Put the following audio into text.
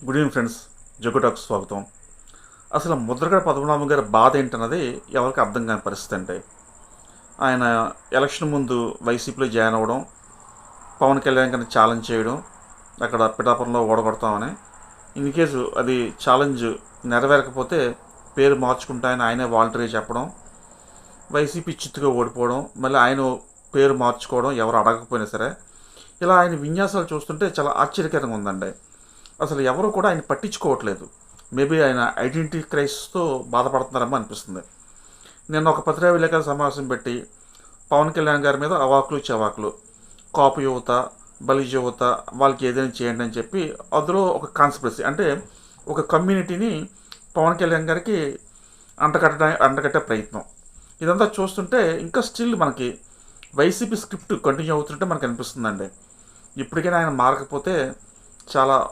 Good evening friends జగుటాకు స్వాగతం. అసలు ముద్రగడ పద్మనాభం గారి బాధ ఏంటన్నది ఎవరికి అర్థం కాని పరిస్థితి అంటే ఆయన ఎలక్షన్ ముందు వైసీపీలో జాయిన్ అవ్వడం పవన్ కళ్యాణ్ గారిని ఛాలెంజ్ చేయడం అక్కడ పిఠాపురంలో ఓడగొడతామని ఇన్ కేసు అది ఛాలెంజ్ నెరవేరకపోతే పేరు మార్చుకుంటాయని ఆయనే వాలంటరీ చెప్పడం వైసీపీ చిత్తుగా ఓడిపోవడం మళ్ళీ ఆయన పేరు మార్చుకోవడం ఎవరు అడగకపోయినా సరే ఇలా ఆయన విన్యాసాలు చూస్తుంటే చాలా ఆశ్చర్యకరంగా ఉందండి. అసలు ఎవరు కూడా ఆయన పట్టించుకోవట్లేదు. మేబీ ఆయన ఐడెంటిటీ క్రైసిస్తో బాధపడుతున్నారేమో అనిపిస్తుంది. నిన్న ఒక పత్రికా విలేకరుల సమావేశం పెట్టి పవన్ కళ్యాణ్ గారి మీద అవాకులు చవాకులు. కాపు యువత బలి యువత వాళ్ళకి ఏదైనా చేయండి అని చెప్పి అందులో ఒక కాన్స్పిరసీ అంటే ఒక కమ్యూనిటీని పవన్ కళ్యాణ్ గారికి అంటకట్టడానికి అంటకట్టే ప్రయత్నం. ఇదంతా చూస్తుంటే ఇంకా స్టిల్ మనకి వైసీపీ స్క్రిప్ట్ కంటిన్యూ అవుతుంటే మనకు అనిపిస్తుందండి. ఇప్పటికైనా ఆయన మారకపోతే చాలా